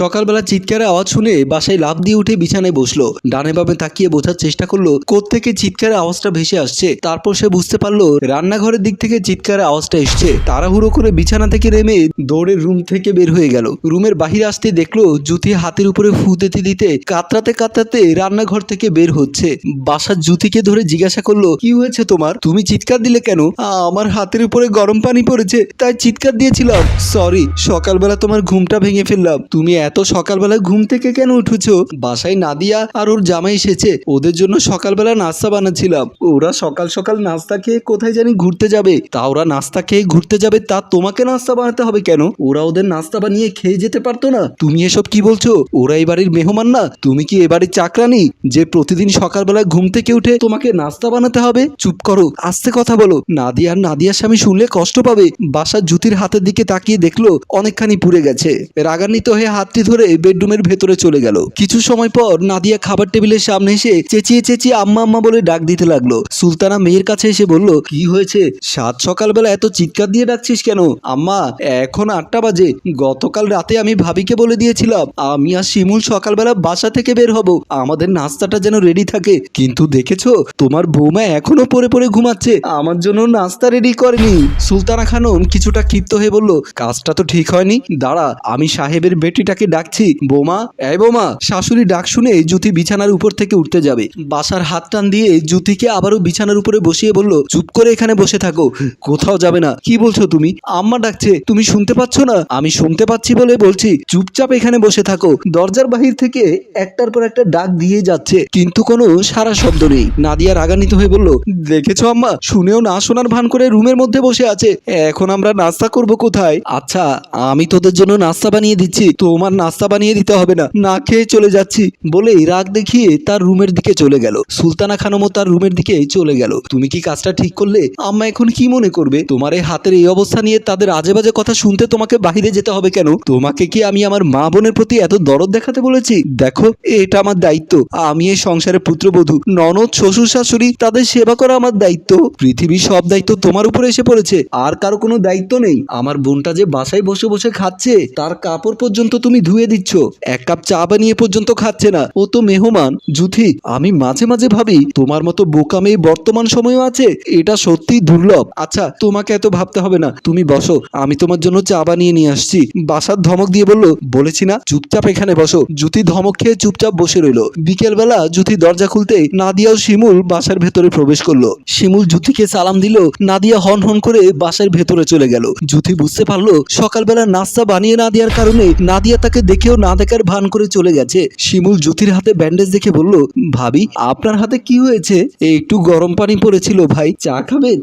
সকালবেলা চিৎকারের আওয়াজ শুনে বাসায় লাফ দিয়ে উঠে বিছানায় বসল। ডানে বামে তাকিয়ে বোঝার চেষ্টা করল, কোত্থেকে চিৎকারের আওয়াজটা ভেসে আসছে। তারপর সে বুঝতে পারল, রান্নাঘরের দিক থেকে চিৎকারের আওয়াজটা এসছে। তাড়াহুড়ো করে বিছানা থেকে নেমে দৌড়ে রুম থেকে বের হয়ে গেল। রুমের বাহিরে আসতে দেখল, জুতি হাতের উপরে ফু দিতে দিতে কাতরাতে কাতরাতে রান্নাঘর থেকে বের হচ্ছে। বাসার জুতিকে ধরে জিজ্ঞাসা করল, কি হয়েছে তোমার? তুমি চিৎকার দিলে কেন? আমার হাতের উপরে গরম পানি পড়েছে, তাই চিৎকার দিয়েছিলাম। সরি, সকালবেলা তোমার ঘুমটা ভেঙে ফেললাম। তুমি এত সকালবেলা ঘুম থেকে কেন উঠেছো? বাসায় নাদিয়া আর ওর জামাই এসেছে। ওদের জন্য সকালবেলা নাস্তা বানাচ্ছিলাম। ওরা সকাল সকাল নাস্তা খেয়ে কোথায় জানি ঘুরতে যাবে। তা ওরা নাস্তা খেয়ে ঘুরতে যাবে, তা তোমাকে নাস্তা বানাতে হবে কেন? ওরা ওদের নাস্তা বানিয়ে খেয়ে যেতে পারতো না। তুমি এসব কি বলছো? ওরা এই বাড়ির মেহমান না। তুমি কি এ বাড়ির চাকরানি? যে প্রতিদিন সকালবেলা ঘুম থেকে উঠে তোমাকে নাস্তা বানাতে হবে? চুপ করো, আস্তে কথা বলো। নাদিয়া আর নাদিয়ার স্বামী শুনলে কষ্ট পাবে। বাসার জুতির হাতের দিকে তাকিয়ে দেখল, অনেকখানি পুড়ে গেছে। রাগান্বিত হয়ে হাতটি ধরে বেডরুমের ভেতরে চলে গেল। কিছু সময় পর নাদিয়া খাবার টেবিলের সামনে এসে চেঁচিয়ে চেঁচিয়ে আম্মা আম্মা বলে ডাক দিতে লাগল। সুলতানা মেয়ের কাছে এসে বলল, কি হয়েছে? সাত সকালবেলা এত চিৎকার দিয়ে ডাকছিস কেন? আম্মা, এখন আটটা বাজে। গতকাল রাতে আমি ভাবিকে বলে দিয়েছিলাম, আমি আর শিমুল সকালবেলা বাসা থেকে বের হব। আমাদের নাস্তাটা যেন রেডি থাকে। কিন্তু দেখেছ, তোমার বৌমা এখনও পরে পরে ঘুমাচ্ছে। আমার জন্য নাস্তা রেডি করেনি। সুলতানা খানম কিছুটা ক্ষিপ্ত হয়ে বলল, কাজটা তো ঠিক হয়নি। দাঁড়া, আমি সাহেবের বেটিটাকে ডাকছি, বোমা। এই বোমা, শাশুড়ি ডাক শুনে জুতি বিছানার উপর থেকে উঠতে যাবে। বাসার হাত টান দিয়ে জুতিকে আবারও বিছানার উপরে বসিয়ে বলল, চুপ করে এখানে বসে থাকো, কোথাও যাবে না। কি বলছো তুমি? আম্মা ডাকছে, তুমি শুনতে পাচ্ছ না? আমি শুনতে পাচ্ছি বলে বলছি, চুপচাপ এখানে বসে থাকো। দরজার বাহির থেকে একটার পর একটা ডাক দিয়ে যাচ্ছে, কিন্তু কোনো সারা শব্দ নেই। নাদিয়া রাগান্বিত হয়ে বলল, দেখেছ আম্মা? শুনেও না শোনার ভান করে রুমের মধ্যে বসে আছে। এখন আমরা নাস্তা করব কোথায়? আচ্ছা আমি তোদের জন্য নাস্তা বানিয়ে দিচ্ছি। তোমার নাস্তা বানিয়ে দিতে হবে না। না খেয়ে চলে যাচ্ছি। বলেই রাগ দেখিয়ে তার রুমের দিকে চলে গেল। সুলতানা খানমও তার রুমের দিকে চলে গেল। তুমি কি কাজটা ঠিক করলে? আম্মা এখন কি মনে করবে? তোমার এই হাতের এই অবস্থা নিয়ে তাদের আজে বাজে কথা শুনতে তোমাকে বাহিরে যেতে হবে কেন? তোমাকে কি আমি আমার মা বোনের প্রতি এত দরদ দেখাতে বলেছি? দেখো, এটা আমার দায়িত্ব। আমি এই সংসারের পুত্রবধূ। ননদ, শ্বশুর, শাশুড়ি, তাদের সেবা করা আমার দায়িত্ব। পৃথিবীর সব দায়িত্ব তোমার উপরে এসে পড়েছে। আর কারও কোনো দায়িত্ব নেই। আমার বোনটা যে বাসায় বসে বসে খাচ্ছে, তার কাপড় পর্যন্ত তুমি ধুয়ে দিচ্ছ। এক কাপ চা বানিয়ে পর্যন্ত খাচ্ছে না। ও তো মেহমান। জুথি, আমি মাঝে মাঝে ভাবি, তোমার মতো বোকা মেয়ে বর্তমান সময়ও আছে। এটা সত্যি দুর্লভ। আচ্ছা তোমাকে এত ভাবতে হবে না। তুমি বসো। আমি তোমার জন্য চা বানিয়ে নিয়ে আসছি। বাসার ধমক দিয়ে বলল, বলেছি না, চুপচাপ এখানে বসো। জুতি ধমক খেয়ে চুপচাপ বসে রইল। বিকেলবেলা জুতি দরজা খুলতে নাদিয়া ও শিমুল বাসার ভেতরে প্রবেশ করল। শিমুল জুতিকে সালাম দিল। নাদিয়া হন হন করে বাসার ভেতরে চলে গেল। জুতি বুঝতে পারল, সকালবেলা নাস্তা বানিয়ে না দেওয়ার কারণে নাদিয়া তাকে দেখেও না দেখার ভান করে চলে গেছে। শিমুল জুতির হাতে ব্যান্ডেজ দেখে বলল, ভাবি, আপনার হাতে কি হয়েছে? একটু গরম পানি পড়েছিল ভাই, চা খাবেন?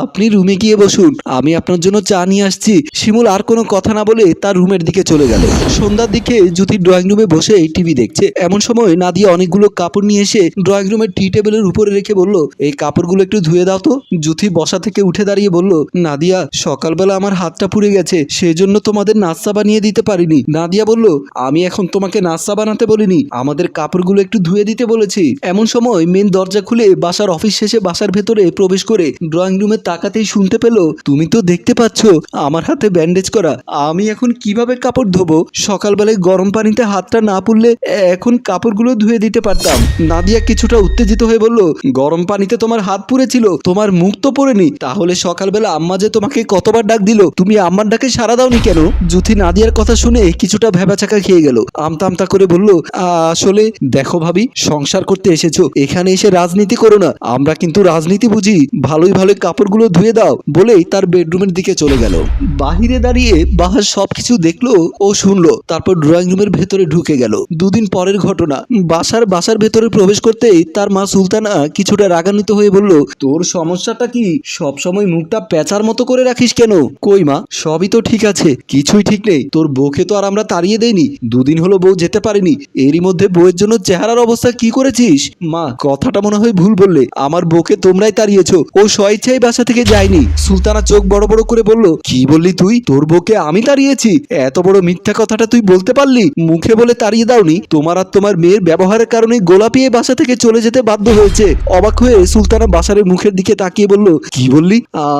আপনি রুমে গিয়ে বসুন, আমি আপনার জন্য চা নিয়ে আসছি। শিমুল আর কোনো কথা না বলে তার রুমের দিকে চলে গেল। সন্ধ্যার দিকে জ্যোতির ড্রয়িং রুমে বসে টিভি দেখছে। এমন সময় নাদিয়া অনেকগুলো কাপড় নিয়ে এসে ড্রয়িং রুমের টি টেবিলের উপরে রেখে বলল, এই কাপড়গুলো একটু ধুয়ে দাও তো। জ্যোতি বসা থেকে উঠে দাঁড়িয়ে বলল, নাদিয়া, সকালবেলা আমার হাতটা পুড়ে গেছে সেই সেজন্য তোমাদের নাস্তা বানিয়ে দিতে পারিনি। নাদিয়া বলল, আমি এখন তোমাকে নাস্তা বানাতে বলিনি, আমাদের কাপড়গুলো একটু ধুয়ে দিতে বলেছি। এমন সময় মেন দরজা খুলে বাসার অফিস শেষে বাসার ভেতরে প্রবেশ করে ড্রয়িং রুমে তাকাতেই শুনতে পেল, তুমি তো দেখতে পাচ্ছ, আমার হাতে ব্যান্ডেজ করা, আমি এখন কীভাবে কাপড় ধোবো? সকালবেলায় গরম পানিতে হাতটা না পুড়লে এখন কাপড়গুলো ধুয়ে দিতে পারতাম। নাদিয়া কিছুটা উত্তেজিত হয়ে বলল, গরম পানিতে তোমার হাত পুড়েছিল, তোমার মুখ তো পড়েনি, তাহলে সকালবেলা আম্মা যে তোমাকে কতবার ডাক দিল, তুমি আম্মার ডাকে সারা দাওনি কেন? জুথি নাদিয়ার কথা শুনে কিছুটা ভেবাচাকা খেয়ে গেল। আমতা আমতা করে বলল আসলে দেখো ভাবি, সংসার করতে এসেছ। এখানে এসে রাজনীতি করো না। আমরা কিন্তু রাজনীতি বুঝি। ভালোই ভালোই কাপড়গুলো ধুয়ে দাও। বলেই তার বেডরুমের দিকে চলে গেল। বাহিরে দাঁড়িয়ে বাহার সবকিছু দেখল ও শুনলো। তারপর ড্রয়িং রুমের ভেতরে ঢুকে গেল। দুদিন পরের ঘটনা। বাসার বাসার ভেতরে প্রবেশ করতেই তার মা সুলতানা কিছুটা রাগান্বিত হয়ে বলল, তোর সমস্যাটা কি? সব সময় মুখটা পেঁচার মতো করে রাখিস কেন? কই মা? সবই তো ঠিক আছে। কিছুই ঠিক নেই। তোর বউকে তো আর আমরা তাড়িয়ে দেইনি দুদিন হলো বউ যেতে পারেনি। এরই মধ্যে বউয়ের জন্য চেহারার অবস্থা কি করেছিস? মা, কথাটা মনে হয় ভুল বললে। আমার বউকে তোমরাই তাড়িয়েছ। ও স্বইচ্ছাই বাসা থেকে যায়নি। সুলতানা চোখ বড় বড় করে বলল, কি বললি তুই? তোর বউকে আমি তাড়িয়েছি। এত বড় মিথ্যা কথাটা তুই বলতে পারলি? মুখে বলে তাড়িয়ে দাওনি? তোমার আর তোমার মেয়ের ব্যবহারের কারণে গোলাপিয়ে বাসা থেকে চলে যেতে বাধ্য হয়েছে। অবাক হয়ে সুলতানা বাসারের মুখের দিকে তাকিয়ে বলল, কি বললি?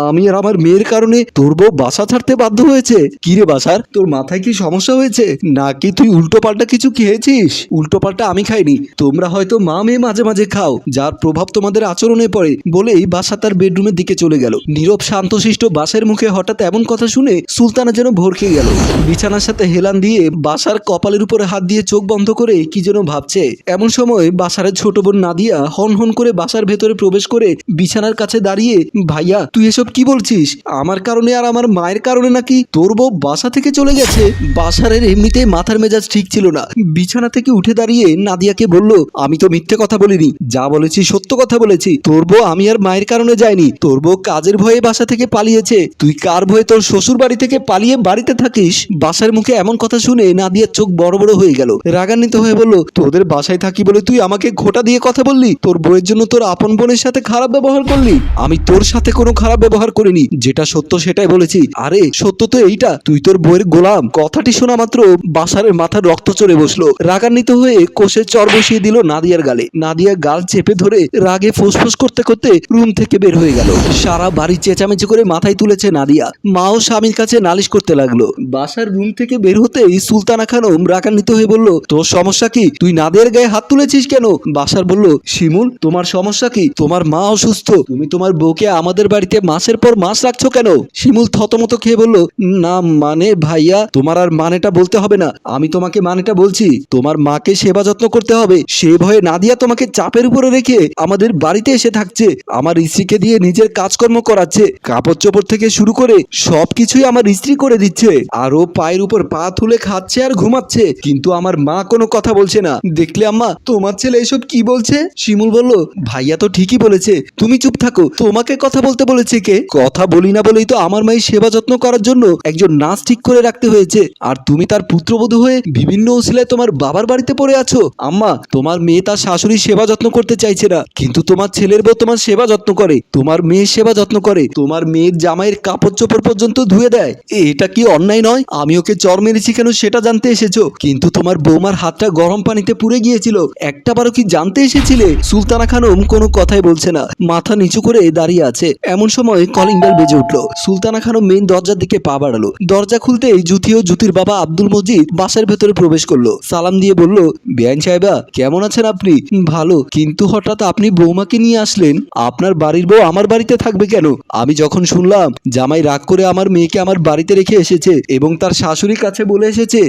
আমি আর আমার মেয়ের কারণে তোর বউ বাসা ছাড়তে বাধ্য হয়েছে। কি রে বাসার? তোর মাথায় কি সমস্যা হয়েছে? নাকি তুই উল্টো পাল্টা কিছু খেয়েছিস? উল্টো পাল্টা আমি খাইনি। তোমরা হয়তো মা মেয়ে মাঝে মাঝে খাও, যার প্রভাব তোমাদের আচরণে পড়ে বলেই বাসা তার বেডরুমের দিকে চলে গেল। নীরব, শান্তশিষ্ট বাসের মুখে হঠাৎ এমন কথা শুনে সুলতানা যেন ভরকে গেল। বিছানার সাথে হেলান দিয়ে বাসার কপালের উপরে হাত দিয়ে চোখ বন্ধ করে কি যেন ভাবছে। এমন সময় বাসার ছোট বোন নাদিয়া হন হন করে বাসার ভেতরে প্রবেশ করে বিছানার কাছে দাঁড়িয়ে, ভাইয়া, তুই এসব কি বলছিস? আমার কারণে আর আমার মায়ের কারণে নাকি তোর বউ বাসা থেকে চলে গেছে? বাসারের এমনিতেই মাথার মেজাজ ঠিক ছিল না। বিছানা থেকে উঠে দাঁড়িয়ে নাদিয়াকে বলল, আমি তো মিথ্যে কথা বলিনি। যা বলেছি সত্য কথা বলেছি। তোর বউ আমি আর মায়ের কারণে যাইনি। তোর বউ কাজের ভয়ে বাসা থেকে পালিয়েছে। তুই কার ভয়ে তোর শ্বশুর বাড়ি থেকে পালিয়ে বাড়িতে থাকিস? বাসার মুখে এমন কথা শুনে নাদিয়ার চোখ বড় বড় হয়ে গেল। রাগান্বিত হয়ে বলল, তোদের বাসায় থাকি বলে তুই আমাকে ঘোটা দিয়ে কথা বললি? তোর বউয়ের জন্য তোর আপন বোনের সাথে খারাপ ব্যবহার করলি? আমি তোর সাথে কোনো খারাপ ব্যবহার করিনি। যেটা সত্য সেটাই বলেছি। আরে, সত্য তো এইটা। তুই তোর বউয়ের গোলাম। কথাটি শোনা মাত্র বাসারের মাথার রক্ত চড়ে বসল। রাগান্বিত হয়ে কোষে চর বসিয়ে দিল নাদিয়ার গালে। নাদিয়া গাল চেপে ধরে রাগে ফুসফুস করতে করতে রুম থেকে বের হয়ে গেল। সারা বাড়ি চেঁচামেচি করে মাথায় তুলেছে নাদিয়া। মাও স্বামীর কাছে নালিশ করতে লাগল। বাসার রুম থেকে বের হতেই সুলতানা খানম রাগান্বিত হয়ে বলল, তোর সমস্যা কি? তুই নাদের গায়ে হাত তুলেছিস কেন? বাসার বলল, শিমুল, তোমার সমস্যা কি? তোমার মা অসুস্থ। তুমি তোমার বউকে আমাদের বাড়িতে মাসের পর মাস রাখছো কেন? শিমুল থতমত খেয়ে বলল, না মানে ভাইয়া, তোমার আর মানেটা বলতে হবে না। আমি তোমাকে মানেটা বলছি, তোমার মাকে সেবা যত্ন করতে হবে। সে ভয়ে নাদিয়া তোমাকে চাপের উপরে রেখে আমাদের বাড়িতে এসে থাকছে। আমার স্ত্রীকে দিয়ে নিজের কাজকর্ম করাচ্ছে। কাপড় চোপড় থেকে শুরু করে সবকিছুই আমার স্ত্রী করে দিচ্ছে। আরও পায়ের উপর পা তুলে খাচ্ছে আর ঘুমাচ্ছে। কিন্তু আমার মা কোনো কথা বলছে না। দেখলে আম্মা, তোমার ছেলে এসব কি বলছে? শিমুল বলল, ভাইয়া তো ঠিকই বলেছে। তুমি চুপ থাকো। তোমাকে কথা বলতে বলেছে কে? কথা বলি না বলেই তো আমার মায়ের সেবা যত্ন করার জন্য একজন নাচ ঠিক করে রাখতে হয়েছে। আর তুমি তার পুত্রবধূ হয়ে বিভিন্ন উসিলায় তোমার বাবার বাড়িতে পড়ে আছো? আম্মা, তোমার মেয়ে তার শাশুড়ির সেবা যত্ন করতে চাইছে না। কিন্তু তোমার ছেলের বউ তোমার সেবা যত্ন করে। তোমার মেয়ের সেবা যত্ন করে। তোমার মেয়ের জামাইয়ের কাপড় চোপড় পর্যন্ত ধুয়ে দেয়। এটা কি অন্যায় নয়? আমি ওকে চর মেরেছি কেন সেটা জানতে এসেছ? কিন্তু তোমার বৌমার হাতটা গরম পানিতে পুড়ে গিয়েছিল। একটা বারো কি জানতে এসেছিলে? সুলতানা খানম কোনো কথাই বলছে না। মাথা নিচু করে দাঁড়িয়ে আছে। এমন সময় কলিং বেল বেজে উঠল। সুলতানা খানম মেইন দরজার দিকে পা বাড়ালো। দরজা খুলতেই জুতি জুতির বাবা আব্দুল মজিদ বাসার ভেতরে প্রবেশ করল। সালাম দিয়ে বলল বিয়ান সাহেবা, কেমন আছেন আপনি? ভালো। কিন্তু হঠাৎ আপনি বৌমাকে নিয়ে আসলেন। আপনার বাড়ির বউ আমার বাড়িতে থাকবে কেন? আমি যখন শুনলাম জামাই রাগ করে আমার মেয়েকে আমার বাড়িতে রেখে এসেছে এবং তার শাশুড়ির কাছে বলে এসেছে,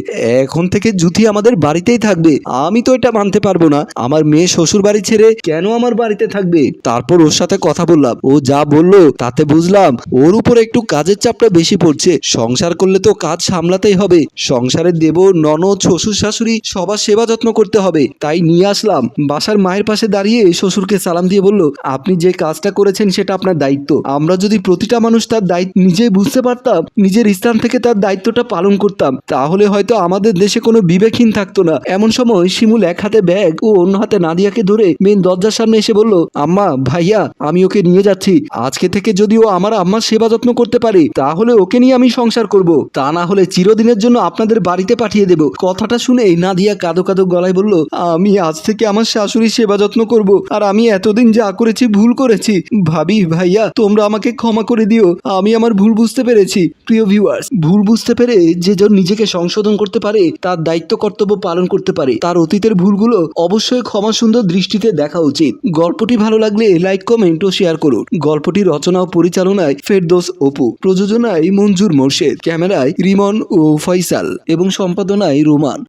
এখন থেকে জুথি আমাদের বাড়িতেই থাকবে। আমি তো এটা মানতে পারব না। আমার মেয়ে শ্বশুর বাড়ি ছেড়ে কেন আমার বাড়িতে থাকবে? তারপর ওর সাথে কথা বললাম। ও যা বলল তাতে বুঝলাম, ওর উপর একটু কাজের চাপটা বেশি পড়ছে। সংসার করলে তো কাজ সামলাতেই হবে। সংসারের দেব, ননদ, শ্বশুর, শাশুড়ি, সবার সেবা যত্ন করতে হবে। তাই নিয়ে আসলাম। বাসার মায়ের পাশে দাঁড়িয়ে শ্বশুরকে সালাম দিয়ে বলল, আপনি যে কাজটা করেছেন সেটা আপনার দায়িত্ব। আমরা যদি প্রতিটা মানুষ তার দায়িত্ব নিজেই বুঝতে পারতাম, নিজের স্থান থেকে তার দায়িত্বটা পালন করতাম, তাহলে হয়তো আমাদের দেশে কোনো বিবেকহীন থাকতো না। এমন সময় শিমুল এক হাতে ব্যাগ ও অন্য হাতে নাদিয়াকে ধরে মেন দরজার সামনে এসে বলল, আম্মা, ভাইয়া, আমি ওকে নিয়ে যাচ্ছি। আজকে থেকে যদি ও আমার আম্মার সেবা যত্ন করতে পারে, তাহলে ওকে নিয়ে আমি সংসার করব। তা না হলে চিরদিনের জন্য আপনাদের বাড়িতে পাঠিয়ে দেব। কথাটা শুনেই নাদিয়া কাদো কাদো গলায় বলল, আমি আজ থেকে আমার শাশুড়ির সেবা যত্ন করব, আর আমি এতদিন যা করেছি ভুল করেছি। ভাবি, ভাইয়া, তোমরা আমাকে ক্ষমা করে দিও। আমি আমার ভুল বুঝতে পেরেছি। প্রিয় ভিউয়ার্স ভুল বুঝতে পেরে যে জন নিজেকে সংশোধন করতে পারে, তার দায়িত্ব কর্তব্য পালন করতে পারে। তার অতীতের ভুলগুলো অবশ্যই ক্ষমা সুন্দর দৃষ্টিতে দেখা উচিত। গল্পটি ভালো লাগলে লাইক কমেন্ট ও শেয়ার করুন। গল্পটি রচনা ও পরিচালনায় ফেরদোস অপু। প্রযোজনায় মঞ্জুর মোর্শেদ। ক্যামেরায় রিমন ও ফয়সাল। এবং সম্পাদনায় রোমান।